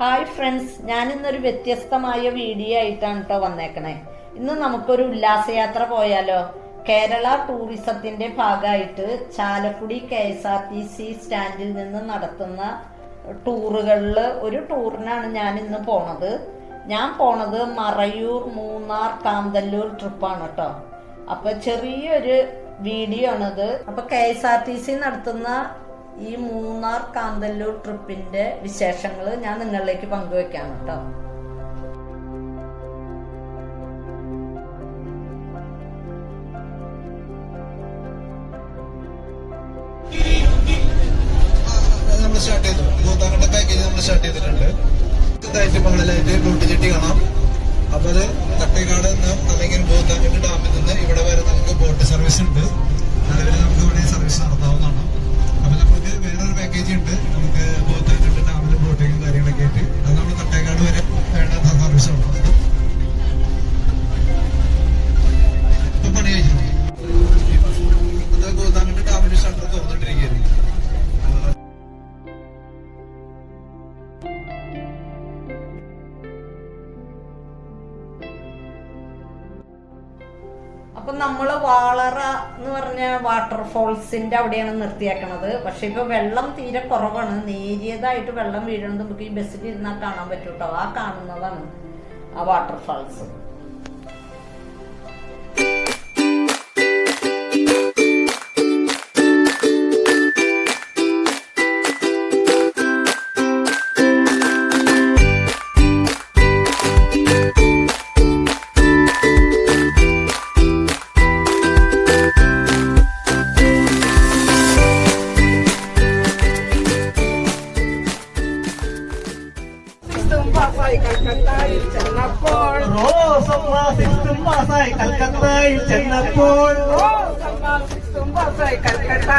Hi friends ഞാൻ ഇന്നൊരു വ്യത്യസ്തമായ വീഡിയോ ആയിട്ടാണ് കേട്ടോ വന്നേക്കണേ. ഇന്ന് നമുക്കൊരു ഉല്ലാസയാത്ര പോയാലോ? കേരള ടൂറിസത്തിന്റെ ഭാഗമായിട്ട് Chalakudy K S R T C സ്റ്റാൻഡിൽ നിന്ന് നടത്തുന്ന ടൂറുകളിൽ ഒരു ടൂറിനാണ് ഞാൻ ഇന്ന് പോണത്. ഞാൻ പോണത് മറയൂർ മൂന്നാർ കാന്തല്ലൂർ ട്രിപ്പാണ് കേട്ടോ അപ്പൊ ചെറിയൊരു വീഡിയോ ആണത്. അപ്പൊ K S R T C നടത്തുന്ന ഈ മൂന്നാർ കാന്തല്ലൂർ ട്രിപ്പിന്റെ വിശേഷങ്ങൾ ഞാൻ നിങ്ങളിലേക്ക് പങ്കുവെക്കാം കേട്ടോ. നമ്മൾ സ്റ്റാർട്ട് ചെയ്തു. പാക്കേജ് നമ്മൾ സ്റ്റാർട്ട് ചെയ്തിട്ടുണ്ട്. തട്ടേക്കാട് ഡാമിൽ നിന്ന് ഇവിടെ വരെ നമുക്ക് ബോട്ട് സർവീസ് ഉണ്ട്. നിലവിൽ അപ്പൊ നമ്മൾ വാളറ എന്ന് പറഞ്ഞ വാട്ടർഫോൾസിന്റെ അവിടെയാണ് നിർത്തിയേക്കണത്. പക്ഷെ ഇപ്പൊ വെള്ളം തീരെ കുറവാണ്. നേരിയതായിട്ട് വെള്ളം വീഴുന്നത് നമുക്ക് ഈ ബസ്സിൽ ഇരുന്നാൽ കാണാൻ പറ്റൂട്ടോ. ആ കാണുന്നതാണ് ആ waterfalls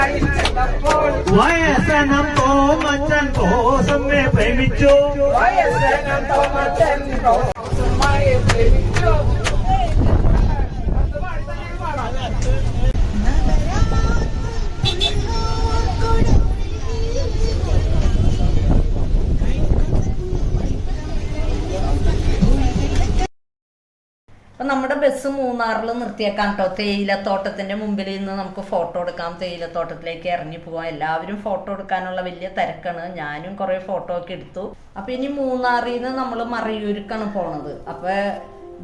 കൽക്കത്തയിൽ ചെന്നപ്പോൾ വയസ്സനം തോമച്ചൻ റോസമ്മയെ പ്രേമിച്ചു വയസ്സനം തോമച്ചൻ റോസമ്മയെ പ്രേമിച്ചു അപ്പൊ നമ്മുടെ ബസ് മൂന്നാറിൽ നിർത്തിയേക്കാം കേട്ടോ തേയിലത്തോട്ടത്തിന്റെ മുമ്പിൽ നിന്ന് നമുക്ക് ഫോട്ടോ എടുക്കാം. തേയിലത്തോട്ടത്തിലേക്ക് ഇറങ്ങി പോവാം. എല്ലാവരും ഫോട്ടോ എടുക്കാനുള്ള വലിയ തിരക്കാണ്. ഞാനും കുറെ ഫോട്ടോ ഒക്കെ എടുത്തു. അപ്പൊ ഇനി മൂന്നാറിൽ നിന്ന് നമ്മൾ മറയൂർക്കാണ് പോണത്. അപ്പൊ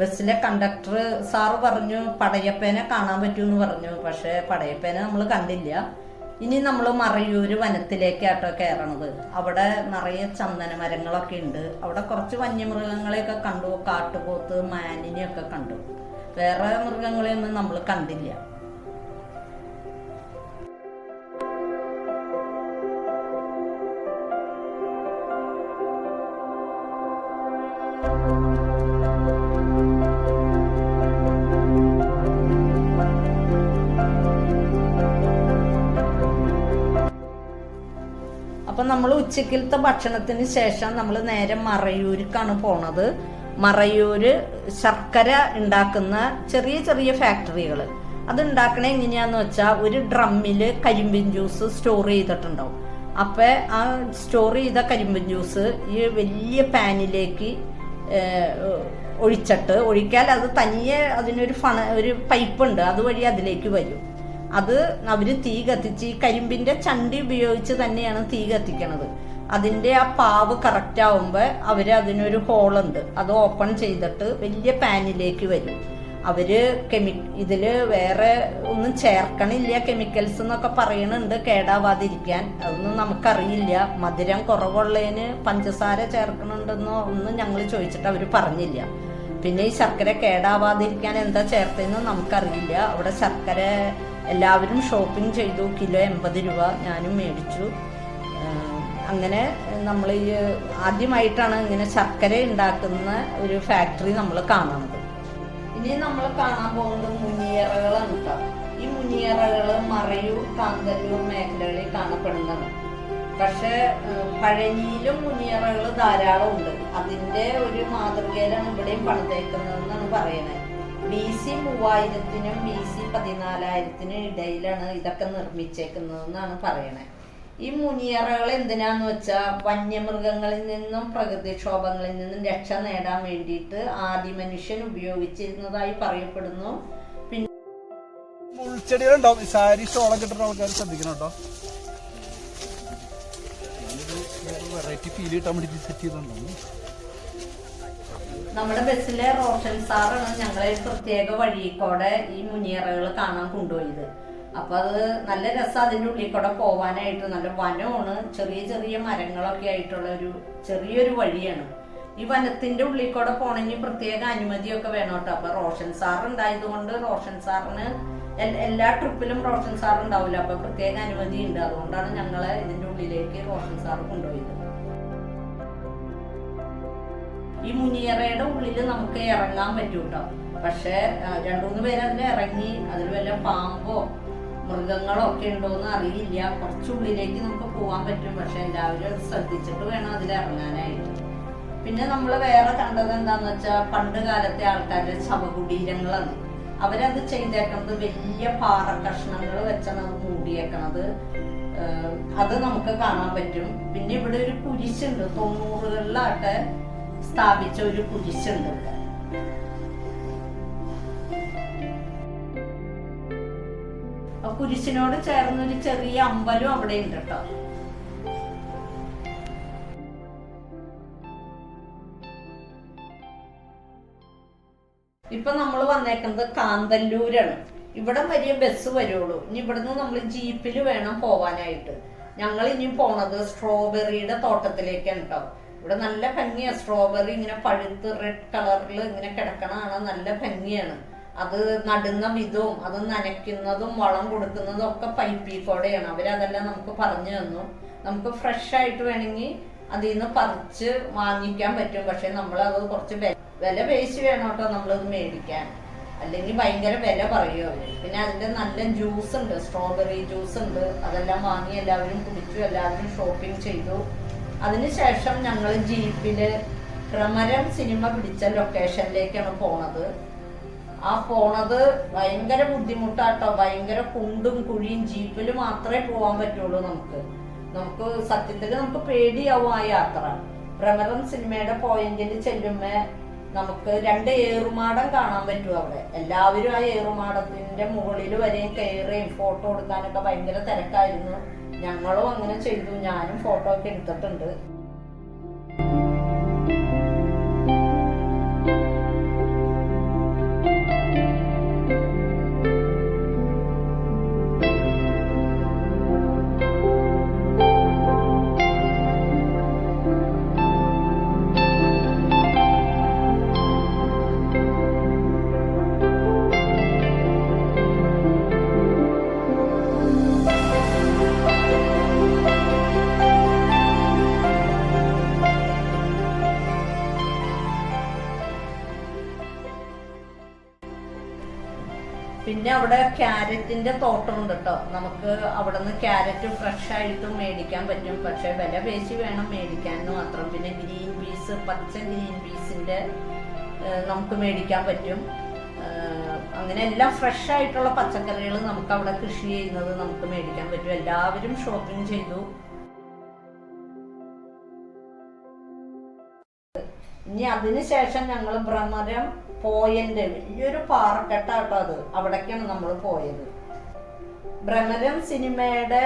ബസ്സിലെ കണ്ടക്ടർ സാറ് പറഞ്ഞു പടയപ്പേനെ കാണാൻ പറ്റൂന്ന് പറഞ്ഞു. പക്ഷെ പടയപ്പേനെ നമ്മൾ കണ്ടില്ല. ഇനി നമ്മൾ മറയൂര് വനത്തിലേക്കാട്ടോ കയറണത് അവിടെ നിറയെ ചന്ദന മരങ്ങളൊക്കെ ഉണ്ട്. അവിടെ കുറച്ച് വന്യമൃഗങ്ങളെയൊക്കെ കണ്ടു. കാട്ടുപോത്ത് മാനിനെയൊക്കെ കണ്ടു. വേറെ മൃഗങ്ങളെയൊന്നും നമ്മൾ കണ്ടില്ല. അപ്പൊ നമ്മൾ ഉച്ചക്കിലത്തെ ഭക്ഷണത്തിന് ശേഷം നമ്മൾ നേരെ മറയൂർക്കാണ് പോണത്. മറയൂര് ശർക്കര ഉണ്ടാക്കുന്ന ചെറിയ ചെറിയ ഫാക്ടറികൾ അത് ഉണ്ടാക്കണ എങ്ങനെയാന്ന് വെച്ചാൽ ഒരു ഡ്രമ്മിൽ കരിമ്പിൻ ജ്യൂസ് സ്റ്റോർ ചെയ്തിട്ടുണ്ടാവും. അപ്പൊ ആ സ്റ്റോർ ചെയ്ത കരിമ്പിൻ ജ്യൂസ് ഈ വലിയ പാനിലേക്ക് ഒഴിച്ചിട്ട് ഒഴിക്കാൽ അത് തനിയെ അതിനൊരു ഫണ ഒരു പൈപ്പുണ്ട്. അതുവഴി അതിലേക്ക് വരും. അത് അവർ തീ കത്തിച്ച് ഈ കരിമ്പിന്റെ ചണ്ടി ഉപയോഗിച്ച് തന്നെയാണ് തീ കത്തിക്കണത്. അതിന്റെ ആ പാവ് കറക്റ്റ് ആവുമ്പോൾ അവർ അതിനൊരു ഹോളുണ്ട് അത് ഓപ്പൺ ചെയ്തിട്ട് വലിയ പാനിലേക്ക് വരും. അവർ കെമി ഇതിൽ വേറെ ഒന്നും ചേർക്കണില്ല കെമിക്കൽസ് എന്നൊക്കെ പറയണുണ്ട് കേടാവാതിരിക്കാൻ. അതൊന്നും നമുക്കറിയില്ല. മധുരം കുറവുള്ളതിന് പഞ്ചസാര ചേർക്കണുണ്ടെന്നോ ഒന്നും ഞങ്ങൾ ചോദിച്ചിട്ട് അവർ പറഞ്ഞില്ല. പിന്നെ ഈ ശർക്കര കേടാവാതിരിക്കാൻ എന്താ ചേർത്തതെന്ന് നമുക്കറിയില്ല. അവിടെ ശർക്കര എല്ലാവരും ഷോപ്പിംഗ് ചെയ്തു. കിലോ എൺപത് രൂപ ഞാനും മേടിച്ചു. അങ്ങനെ നമ്മൾ ഈ ആദ്യമായിട്ടാണ് ഇങ്ങനെ ശർക്കര ഉണ്ടാക്കുന്ന ഒരു ഫാക്ടറി നമ്മൾ കാണുന്നത്. ഇനി നമ്മൾ കാണാൻ പോകുന്നത് മുനിയറകളാണ് കേട്ടോ ഈ മുനിയറകൾ മറയൂർ കാന്തല്ലൂർ മേഖലകളിൽ കാണപ്പെടുന്നതാണ്. പക്ഷെ പഴനിയിലും മുനിയറകൾ ധാരാളം ഉണ്ട് അതിന്റെ ഒരു മാതൃകയിലാണ് ഇവിടെയും പണിതേക്കുന്നതെന്നാണ് പറയണത് ബി സി മൂവായിരത്തിനും ബി സി പതിനാലായിരത്തിനും ഇടയിലാണ് ഇതൊക്കെ നിർമ്മിച്ചേക്കുന്നതെന്നാണ് പറയണേ. ഈ മുനിയറകൾ എന്തിനാന്ന് വെച്ചാൽ വന്യമൃഗങ്ങളിൽ നിന്നും പ്രകൃതിക്ഷോഭങ്ങളിൽ നിന്നും രക്ഷ നേടാൻ വേണ്ടിയിട്ട് ആദി മനുഷ്യൻ ഉപയോഗിച്ചിരുന്നതായി പറയപ്പെടുന്നു. പിന്നെ മുൾച്ചെടികളുണ്ടാവും. സാരി ആൾക്കാർ ശ്രദ്ധിക്കണം കേട്ടോ വെറൈറ്റി ഫീൽ കിട്ടാൻ വേണ്ടി സെറ്റ് ചെയ്തിട്ടുണ്ടാവും നമ്മുടെ ബസ്സിലെ റോഷൻ സാറാണ് ഞങ്ങളെ പ്രത്യേക വഴി വഴിക്കൂടെ ഈ മുനിയറകൾ കാണാൻ കൊണ്ടുപോയത്. അപ്പൊ അത് നല്ല രസം അതിന്റെ ഉള്ളിൽ കൂടെ പോവാനായിട്ട്. നല്ല വനമാണ്. ചെറിയ ചെറിയ മരങ്ങളൊക്കെ ആയിട്ടുള്ള ഒരു ചെറിയൊരു വഴിയാണ്. ഈ വനത്തിന്റെ ഉള്ളിൽ കൂടെ പോണെങ്കിൽ പ്രത്യേക അനുമതിയൊക്കെ വേണം കേട്ടോ. അപ്പൊ റോഷൻ സാർ ഉണ്ടായത് കൊണ്ട് റോഷൻ സാറിന് എല്ലാ ട്രിപ്പിലും റോഷൻ സാർ ഉണ്ടാവില്ല അപ്പൊ പ്രത്യേക അനുമതി ഉണ്ട്. അതുകൊണ്ടാണ് ഞങ്ങളെ ഇതിന്റെ ഉള്ളിലേക്ക് റോഷൻ സാർ കൊണ്ടുപോയത്. ഈ മുനിയറയുടെ ഉള്ളിൽ നമുക്ക് ഇറങ്ങാൻ പറ്റും കേട്ടോ പക്ഷെ രണ്ടു മൂന്ന് പേര് അതിൽ ഇറങ്ങി അതിൽ വല്ല പാമ്പോ മൃഗങ്ങളോ ഒക്കെ ഉണ്ടോന്ന് അറിയില്ല. കുറച്ചുള്ളിലേക്ക് നമുക്ക് പോകാൻ പറ്റും. പക്ഷെ എല്ലാവരും ശ്രദ്ധിച്ചിട്ട് വേണം അതിൽ ഇറങ്ങാനായിട്ട്. പിന്നെ നമ്മൾ വേറെ കണ്ടത് എന്താന്ന് വെച്ചാൽ പണ്ട് കാലത്തെ ആൾക്കാരുടെ ശവകുടീരങ്ങളാണ്. അവരത് ചെയ്തേക്കുന്നത് വലിയ പാറ കഷ്ണങ്ങൾ വെച്ചാണ് അത് മൂടിയേക്കണത്. അത് നമുക്ക് കാണാൻ പറ്റും. പിന്നെ ഇവിടെ ഒരു കുരിശുണ്ട്. തൊണ്ണൂറുകളിലാട്ടെ സ്ഥാപിച്ച ഒരു കുരിശുണ്ട്. ഇവിടെ കുരിശിനോട് ചേർന്നൊരു ചെറിയ അമ്പലം അവിടെ ഉണ്ട് കേട്ടോ. ഇപ്പൊ നമ്മൾ വന്നേക്കുന്നത് കാന്തല്ലൂരാണ്. ഇവിടെ വലിയ ബസ് വരുള്ളൂ. ഇനി ഇവിടുന്ന് നമ്മൾ ജീപ്പിൽ വേണം പോവാനായിട്ട്. ഞങ്ങൾ ഇനി പോണത് സ്ട്രോബെറിയുടെ തോട്ടത്തിലേക്കാണ് കേട്ടോ. ഇവിടെ നല്ല ഭംഗിയാണ് സ്ട്രോബെറി ഇങ്ങനെ പഴുത്ത് റെഡ് കളറിൽ ഇങ്ങനെ കിടക്കണതാണ് നല്ല ഭംഗിയാണ്. അത് നടുന്ന വിധവും അത് നനയ്ക്കുന്നതും വളം കൊടുക്കുന്നതും ഒക്കെ പൈപ്പിൽ കൂടെയാണ് അവരതെല്ലാം നമുക്ക് പറഞ്ഞു തന്നു. നമുക്ക് ഫ്രഷ് ആയിട്ട് വേണമെങ്കിൽ അതിൽ നിന്ന് പറിച്ച് വാങ്ങിക്കാൻ പറ്റും. പക്ഷെ നമ്മൾ അത് കുറച്ച് വില പേശി വേണം കേട്ടോ നമ്മളത് മേടിക്കാൻ. അല്ലെങ്കിൽ ഭയങ്കര വില പറയും പിന്നെ അതിന്റെ നല്ല ജ്യൂസ് ഉണ്ട്. സ്ട്രോബെറി ജ്യൂസ് ഉണ്ട്. അതെല്ലാം വാങ്ങി എല്ലാവരും കുടിച്ചു. എല്ലാവരും ഷോപ്പിംഗ് ചെയ്തു. അതിനുശേഷം ഞങ്ങൾ ജീപ്പിൽ ഭ്രമരം സിനിമ പിടിച്ച ലൊക്കേഷനിലേക്കാണ് പോണത്. ആ പോണത് ഭയങ്കര ബുദ്ധിമുട്ടാട്ടോ. ഭയങ്കര കുണ്ടും കുഴിയും ജീപ്പിൽ മാത്രമേ പോകാൻ പറ്റുള്ളൂ നമുക്ക്. നമുക്ക് സത്യത്തിൽ നമുക്ക് പേടിയാവും ആ യാത്ര. ഭ്രമരം സിനിമയുടെ പോയിന്റിൽ ചെല്ലുമ്പോ നമുക്ക് രണ്ട് ഏറുമാടം കാണാൻ പറ്റും അവിടെ. എല്ലാവരും ആ ഏറുമാടത്തിന്റെ മുകളിൽ വരെയും കയറുകയും ഫോട്ടോ എടുക്കാനൊക്കെ ഭയങ്കര തിരക്കായിരുന്നു. ഞങ്ങളും അങ്ങനെ ചെയ്തു. ഞാനും ഫോട്ടോ ഒക്കെ എടുത്തിട്ടുണ്ട്. ക്യാരറ്റിന്റെ തോട്ടം ഉണ്ട് കേട്ടോ നമുക്ക് അവിടെ നിന്ന് ക്യാരറ്റ് ഫ്രഷ് ആയിട്ട് മേടിക്കാൻ പറ്റും. പക്ഷെ വില പേശി വേണം മേടിക്കാൻ മാത്രം. പിന്നെ ഗ്രീൻ പീസ് പച്ച ഗ്രീൻ പീസിന്റെ നമുക്ക് മേടിക്കാൻ പറ്റും. അങ്ങനെ എല്ലാം ഫ്രഷ് ആയിട്ടുള്ള പച്ചക്കറികൾ നമുക്ക് അവിടെ കൃഷി ചെയ്യുന്നത് നമുക്ക് മേടിക്കാൻ പറ്റും. എല്ലാവരും ഷോപ്പിംഗ് ചെയ്തു. ഇനി അതിനുശേഷം ഞങ്ങൾ ഭ്രമരം പോയന്റ് വലിയൊരു പാറക്കെട്ടാട്ടോ അത്. അവിടേക്കാണ് നമ്മൾ പോയത്. ഭ്രമരം സിനിമയുടെ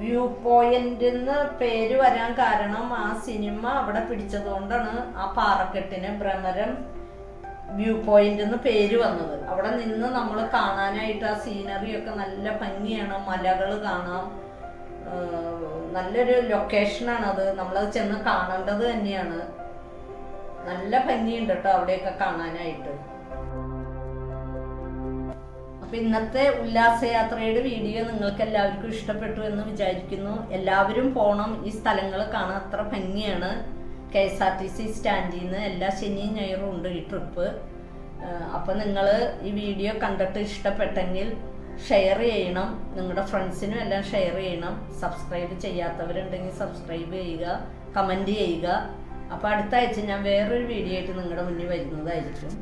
വ്യൂ പോയിന്റ് എന്ന് പേര് വരാൻ കാരണം ആ സിനിമ അവിടെ പിടിച്ചതുകൊണ്ടാണ് ആ പാറക്കെട്ടിന് ഭ്രമരം വ്യൂ പോയിന്റ് എന്ന് പേര് വന്നത്. അവിടെ നിന്ന് നമ്മൾ കാണാനായിട്ട് ആ സീനറി ഒക്കെ നല്ല ഭംഗിയാണ്. മലകൾ കാണാം. നല്ലൊരു ലൊക്കേഷനാണ് അത് നമ്മളത് ചെന്ന് കാണേണ്ടത് തന്നെയാണ്. നല്ല ഭംഗിയുണ്ട് കേട്ടോ അവിടെയൊക്കെ കാണാനായിട്ട്. അപ്പൊ ഇന്നത്തെ ഉല്ലാസയാത്രയുടെ വീഡിയോ നിങ്ങൾക്ക് എല്ലാവർക്കും ഇഷ്ടപ്പെട്ടു എന്ന് വിചാരിക്കുന്നു. എല്ലാവരും പോണം. ഈ സ്ഥലങ്ങൾ കാണാൻ അത്ര ഭംഗിയാണ്. K S R T C സ്റ്റാൻഡിൽ നിന്ന് എല്ലാ ശനിയും ഞായറും ഉണ്ട് ഈ ട്രിപ്പ് അപ്പൊ നിങ്ങൾ ഈ വീഡിയോ കണ്ടിട്ട് ഇഷ്ടപ്പെട്ടെങ്കിൽ ഷെയർ ചെയ്യണം. നിങ്ങളുടെ ഫ്രണ്ട്സിനും എല്ലാം ഷെയർ ചെയ്യണം. സബ്സ്ക്രൈബ് ചെയ്യാത്തവരുണ്ടെങ്കിൽ സബ്സ്ക്രൈബ് ചെയ്യുക. കമന്റ് ചെയ്യുക. അപ്പോൾ അടുത്ത ആഴ്ച ഞാൻ വേറൊരു വീഡിയോ ആയിട്ട് നിങ്ങളുടെ മുന്നിൽ വരുന്നതായിരിക്കും.